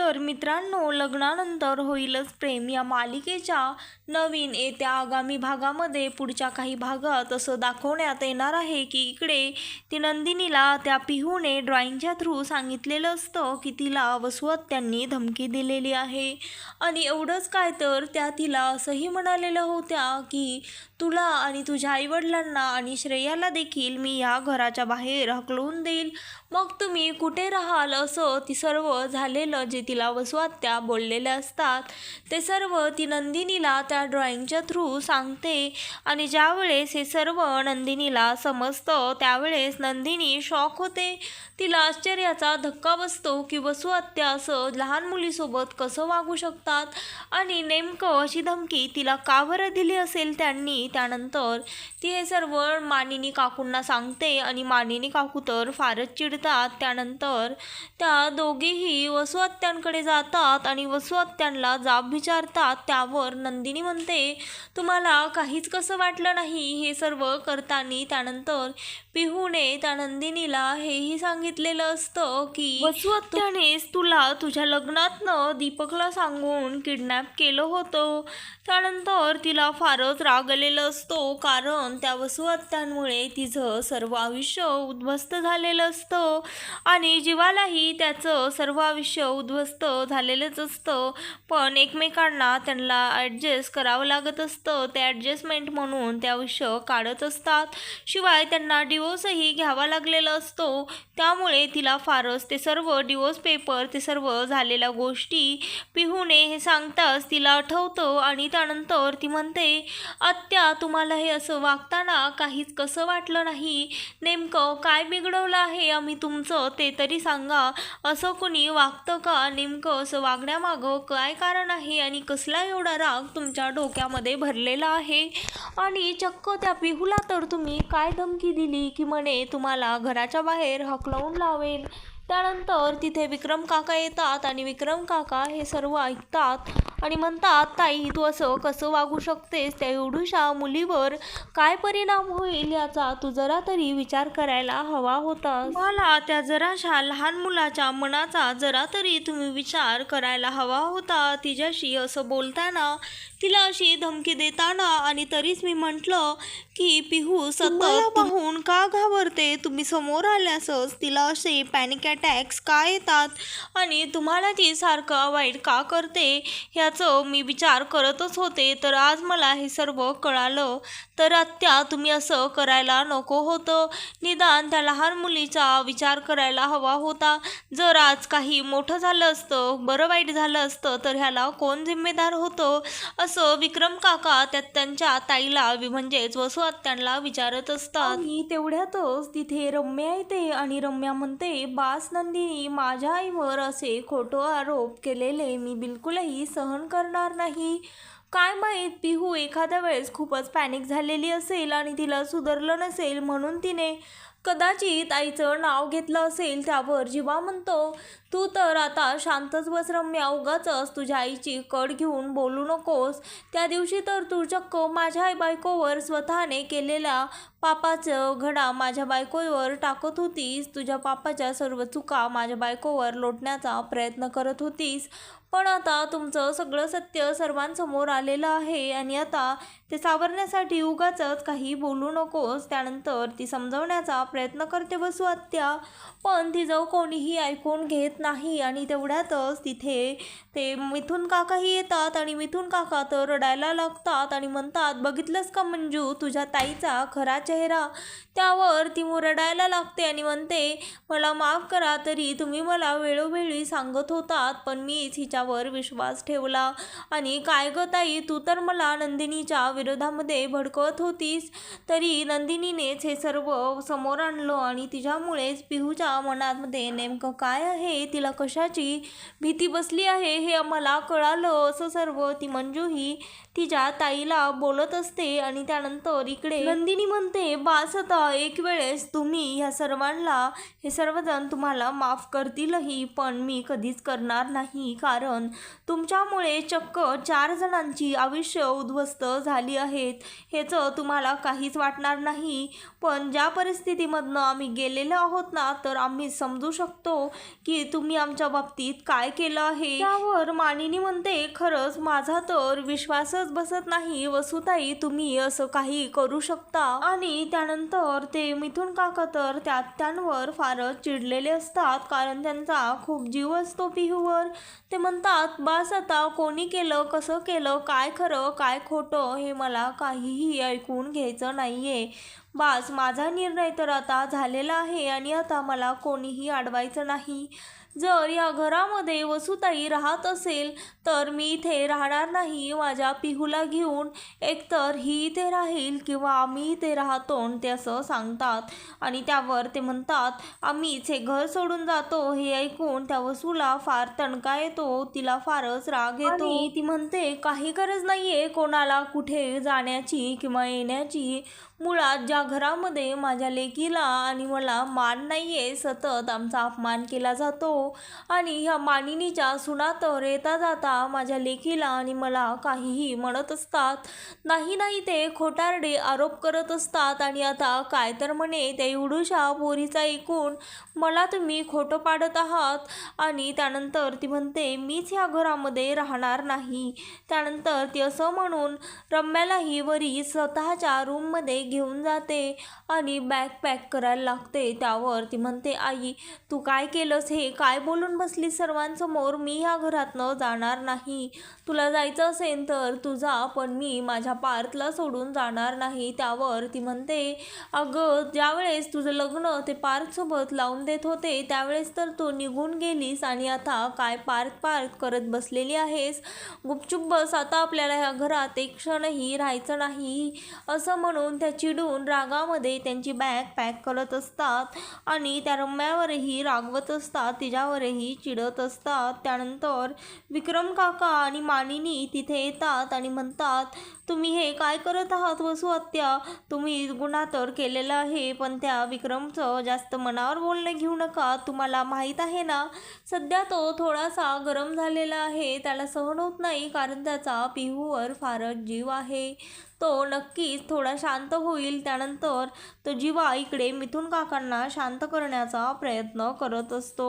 तर मित्रांनो लग्नानंतर होईलच प्रेम. या मालिकेच्या नवीन येत्या आगामी भागामध्ये पुढच्या काही भागात असं दाखवण्यात येणार आहे की इकडे ती नंदिनीला त्या पिहूने ड्रॉइंगच्या थ्रू सांगितलेलं असतं की तिला वसवत त्यांनी धमकी दिलेली आहे. आणि एवढंच काय तर त्या तिला असंही म्हणालेल्या होत्या की तुला आणि तुझ्या आईवडिलांना आणि श्रेयाला देखील मी या घराच्या बाहेर हकलवून देईल. मग तुम्ही कुठे राहाल असं ती सर्व झालेलं जे तिला वसवात्या बोललेल्या असतात ते सर्व ती नंदिनीला त्या ड्रॉइंगच्या थ्रू सांगते. आणि ज्यावेळेस हे सर्व नंदिनीला समजतं त्यावेळेस नंदिनी शॉक होते. तिला आश्चर्याचा धक्का बसतो की वसुआत्या असं लहान मुलीसोबत कसं वागू शकतात? आणि नेमकं अशी धमकी तिला का बरं दिली असेल त्यांनी त्यानंतर ती हे सर्व मानिनी काकूंना सांगते आणि मानिनी काकू तर फारच चिडतात. त्यानंतर त्या दोघेही वसुआत्यांकडे जातात आणि वसुहत्यांना जाब विचारतात. त्यावर नंदिनी म्हणते तुम्हाला काहीच कसं वाटलं नाही हे सर्व करताना? त्यानंतर पिहूने त्या नंदिनीला हेही सांगितलेलं असतं की वसुहत्यानेच तुला तुझ्या लग्नातनं दीपकला सांगून किडनॅप केलं होतं. त्यानंतर तिला फारच राग आलेला असतो कारण त्या वसुहत्यांमुळे तिचं सर्व आयुष्य उद्ध्वस्त झालेलं असतं. आणि जीवालाही त्याचं सर्व आयुष्य उद्ध्वस्त झालेलंच असतं. पण एकमेकांना त्यांना ॲडजस्ट करावं लागत असतं. ते ॲडजस्टमेंट म्हणून ते आयुष्य काढत असतात. शिवाय त्यांना डिवोर्सही घ्यावा लागलेला असतो. त्यामुळे तिला फारच ते सर्व डिवोर्स पेपर ते सर्व झालेल्या गोष्टी पिहुणे हे सांगताच तिला आठवतं आणि त्यानंतर ती म्हणते आत्या तुम्हाला हे असं वागताना काहीच कसं वाटलं नाही? नेमकं काय बिघडवलं आहे? आम्ही तुमचं ते तरी सांगा. असं कोणी वागतं का? नेमकं असं वागण्यामागं काय कारण आहे? आणि कसला एवढा राग तुमच्या डोक्यामध्ये भरलेला आहे? आणि चक्क त्या पिहूला तर तुम्ही काय धमकी दिली की म्हणे तुम्हाला घराच्या बाहेर हकलवून लावेल? त्यानंतर तिथे विक्रम काका येतात आणि विक्रम काका हे सर्व ऐकतात. आणि म्हणतात ताई तू असं कसं वागू शकतेस? त्या एवढूशा मुलीवर काय परिणाम होईल याचा? तू जरा तरी विचार करायला हवा होता मला त्या जराशा लहान मुलाच्या मनाचा जरा तरी तुम्ही विचार करायला हवा होता. तिच्याशी असं बोलताना तिला अशी धमकी देताना आणि तरीच मी म्हटलं की पिहू सतत पाहून का घाबरते? तुम्ही समोर आल्यासच तिला असे पॅनिक अटॅक्स का येतात? आणि तुम्हाला ती सारखं वाईट का करते? ह्याचं मी विचार करतच होते. तर आज मला हे सर्व कळालं. तर आत्या तुम्ही असं करायला नको होतं. निदान त्या लहान मुलीचा विचार करायला हवा होता. जर आज काही मोठं झालं असतं बरं वाईट झालं असतं तर ह्याला कोण जिम्मेदार होतं? असं विक्रम काका त्यात त्यांच्या ताईला वि- म्हणजेच वसू आत्यांना विचारत असतात. आणि तेवढ्यातच तिथे रम्या येते आणि रम्या म्हणते बास नंदिनी माझ्या आईवर असे खोटं आरोप केलेले मी बिलकुलही सहन करणार नाही. काय माहीत पिहू एखाद्या वेळेस खूपच पॅनिक झालेली असेल आणि तिला सुधारलं नसेल म्हणून तिने कदाचित आईचं नाव घेतलं असेल त्यावर जीवा म्हणतो. तू तर आता शांतच बस रम्या उगाचच तुझ्या आईची कड घेऊन बोलू नकोस. त्या दिवशी तर तू चक्क माझ्या आई बायकोवर स्वतःने केलेल्या पापाचं घडा माझ्या बायकोवर टाकत होतीस. तुझ्या पापाच्या सर्व चुका माझ्या बायकोवर लोटण्याचा प्रयत्न करत होतीस. पण आता तुमचं सगळं सत्य सर्वांसमोर आलेलं आहे आणि आता ते सावरण्यासाठी उगाचच काही बोलू नकोस. त्यानंतर ती समजवण्याचा प्रयत्न करते बसू आत्या. पण तिचं कोणीही ऐकून घेत नाही आणि तेवढ्यातच तिथे ते मिथून काकाही येतात आणि मिथून काका तर रडायला लागतात आणि म्हणतात बघितलंस का मंजू तुझ्या ताईचा खरा चेहरा? त्यावर ती रडायला लागते आणि म्हणते मला माफ करा तरी तुम्ही मला वेळोवेळी सांगत होतात पण मीच हिच्या तिच्यावर विश्वास ठेवला. आणि काय ग ताई तू तर मला नंदिनीच्या विरोधामध्ये भडकवत होतीस. तरी नंदिनीनेच हे सर्व समोर आणलं आणि तिच्यामुळेच पिहूच्या मनामध्ये नेमकं काय आहे तिला कशाची भीती बसली आहे हे मला कळालं. असं सर्व ती मंजू ही तिच्या ताईला बोलत असते आणि त्यानंतर इकडे नंदिनी म्हणते बास आता एक वेळेस तुम्ही ह्या सर्वांना हे सर्वजण तुम्हाला माफ करतीलही पण मी कधीच करणार नाही. कारण तुमच्यामुळे चक्क चार जणांची आयुष्य उद्ध्वस्त झाली आहेत. ह्याचं तुम्हाला काहीच वाटणार नाही. पण ज्या परिस्थितीमधनं आम्ही गेलेलो आहोत ना तर आम्ही समजू शकतो की तुम्ही आमच्या बाबतीत काय केलं आहे. त्यावर मानिनी म्हणते खरंच माझा तर विश्वासच बसत नाही. वसुताई तुम्ही असं काही करू शकता. आणि त्यानंतर ते मिथून काका तर त्या त्यांवर फारच चिडलेले असतात कारण त्यांचा खूप जीव असतो पिहूवर. ते म्हणतात बास आता कोणी केलं कसं केलं काय खरं काय खोटं हे मला काहीही ऐकून घ्यायचं नाहीये. बास माझा निर्णय तर आता झालेला आहे आणि आता मला कोणीही अडवायचं नाही. जर या घरामध्ये वसुताई राहत असेल तर मी इथे राहणार नाही. माझ्या पिहूला घेऊन एकतर ही इथे राहील किंवा आम्ही इथे राहतो ते असं सांगतात. आणि त्यावर ते म्हणतात आम्हीच हे घर सोडून जातो. हे ऐकून त्या वसूला फार तणका येतो. तिला फारच राग येतो. ती म्हणते काही गरज नाहीये कोणाला कुठे जाण्याची किंवा येण्याची. मुळात ज्या घरामध्ये माझ्या लेकीला आणि मला मान नाही आहे सतत आमचा अपमान केला जातो आणि ह्या मानिनीच्या सुनात येता जाता माझ्या लेकीला आणि मला काहीही म्हणत असतात. नाही नाही ते खोटारडे आरोप करत असतात आणि आता काय तर म्हणे त्या एवढूशा पोरीचा ऐकून मला तुम्ही खोटं पाडत आहात आणि त्यानंतर ती म्हणते मीच ह्या घरामध्ये राहणार नाही. त्यानंतर ती असं म्हणून रम्यालाही वरी स्वतःच्या रूममध्ये घेऊन जाते आणि बॅग पॅक करायला लागते. त्यावर ती म्हणते आई तू काय केलंस हे? काय बोलून बसली सर्वांसमोर? मी ह्या घरातनं जाणार नाही. तुला जायचं असेल तर तुझा पण मी माझ्या पार्थला सोडून जाणार नाही. त्यावर ती म्हणते अगं ज्यावेळेस तुझं लग्न ते पार्थसोबत लावून देत होते त्यावेळेस तर तू निघून गेलीस आणि आता काय पार्थ पार्थ करत बसलेली आहेस? गुपचुप बस आता आपल्याला ह्या घरात एक क्षणही राहायचं नाही. असं म्हणून त्या चिडून रागामध्ये त्यांची बॅग पॅक करत असतात आणि त्या रम्यावरही रागवत असतात तिच्यावरही चिडत असतात. त्यानंतर विक्रम काका आणि मानिनी तिथे येतात आणि म्हणतात तुम्ही हे काय करत आहात वसू हत्या तुम्ही गुन्हा तर केलेला आहे पण त्या विक्रमचं जास्त मनावर बोलणं घेऊ नका. तुम्हाला माहीत आहे ना सध्या तो थोडासा गरम झालेला आहे. त्याला सहन होत नाही कारण त्याचा पिहूवर फारच जीव आहे. तो नक्कीच थोडा शांत हो होईल त्यानंतर तो जीवा इकडे मिथून काकांना शांत करण्याचा प्रयत्न करत असतो.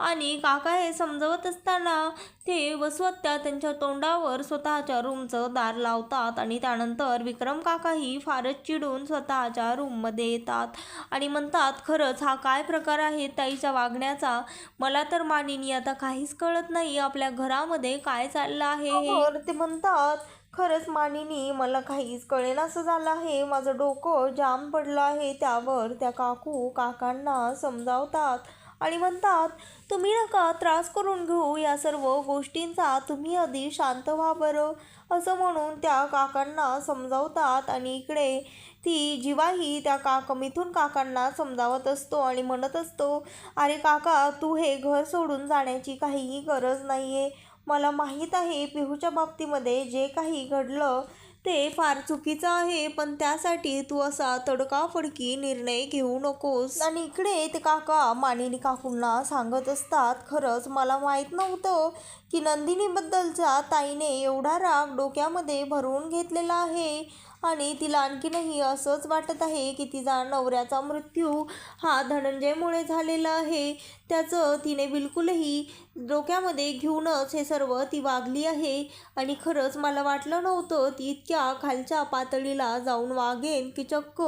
आणि काका हे समजवत असताना ते वसवत्या त्यांच्या तोंडावर स्वतःच्या रूमचं दार लावतात आणि त्यानंतर विक्रम काकाही फारच चिडून स्वतःच्या रूममध्ये येतात आणि म्हणतात खरंच हा काय प्रकार आहे ताईच्या वागण्याचा? मला तर मानिनी आता काहीच कळत नाही आपल्या घरामध्ये काय चाललं आहे हे. ते म्हणतात खरंच मानिनी मला काहीच कळेन असं झालं आहे. माझं डोकं जाम पडलं आहे त्यावर. त्या काकू काकांना समजावतात आणि म्हणतात तुम्ही नका त्रास करून घेऊ. या सर्व गोष्टींचा तुम्ही आधी शांत व्हा बरं. असं म्हणून त्या काकांना समजावतात आणि इकडे ती जीवाही त्या काका मिथून काकांना समजावत असतो आणि म्हणत असतो अरे काका तू हे घर सोडून जाण्याची काहीही गरज नाही आहे मला माहीत आहे पिहूच्या बाबतीमध्ये जे काही घडलं ते फार चुकीचं आहे पण त्यासाठी तू असा तडकाफडकी निर्णय घेऊ नकोस. आणि इकडे ते काका मानिनी काकूंना सांगत असतात खरंच मला माहीत नव्हतं की नंदिनीबद्दलचा ताईने एवढा राग डोक्यामध्ये भरून घेतलेला आहे. आणि तिला आणखीनही असंच वाटत आहे की तिचा नवऱ्याचा मृत्यू हा धनंजयमुळे झालेला आहे. त्याचं तिने बिलकुलही डोक्यामध्ये घेऊनच हे सर्व ती वागली आहे. आणि खरंच मला वाटलं नव्हतं ती इतक्या खालच्या पातळीला जाऊन वागेन की चक्क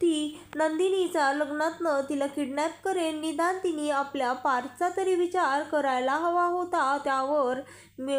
ती नंदिनीचा लग्नातनं तिला किडनॅप करेन. निदान तिने आपल्या पारचा तरी विचार करायला हवा होता. त्यावर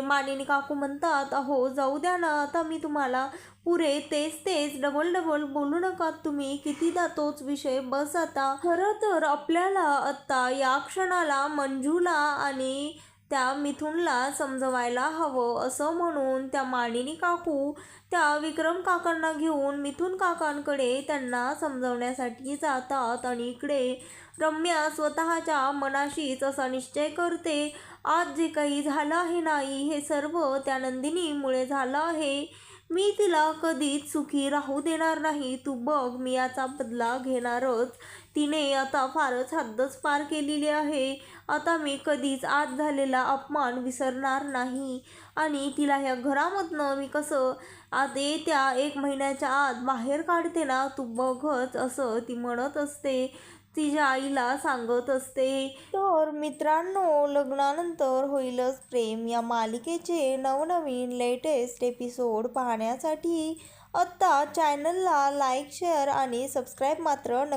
मानिनी काकू म्हणतात अहो जाऊ द्या ना आता मी तुम्हाला पुरे तेच तेच डबल डबल बोलू नका तुम्ही. कितीदा तोच विषय बस आता. खरं तर आपल्याला आत्ता या क्षणाला मंजूला आणि त्या मिथुनला समजवायला हवं असं म्हणून त्या मानिनी काकू त्या विक्रम काकांना घेऊन मिथुन काकांकडे त्यांना समजवण्यासाठी जातात आणि इकडे रम्या स्वतःच्या मनाशीच असा निश्चय करते आज जे काही झालं आहे नाही हे सर्व त्या नंदिनीमुळे झालं आहे. मी तिला कधीच सुखी राहू देणार नाही. तू बघ मी याचा बदला घेणारच. तिने आता फारच हद्दच पार केलेली आहे. आता मी कधीच आज झालेला अपमान विसरणार नाही. आणि तिला ह्या घरामधनं मी कसं आता येत्या एक महिन्याच्या आत बाहेर काढते ना? तू बघच असं ती म्हणत असते. तिच्या आईला सांगत असते. तर मित्रांनो लग्नानंतर होईलच प्रेम. या मालिकेचे नवनवीन लेटेस्ट एपिसोड पाहण्यासाठी आत्ता चॅनलला लाईक शेअर आणि सबस्क्राईब मात्र नक्की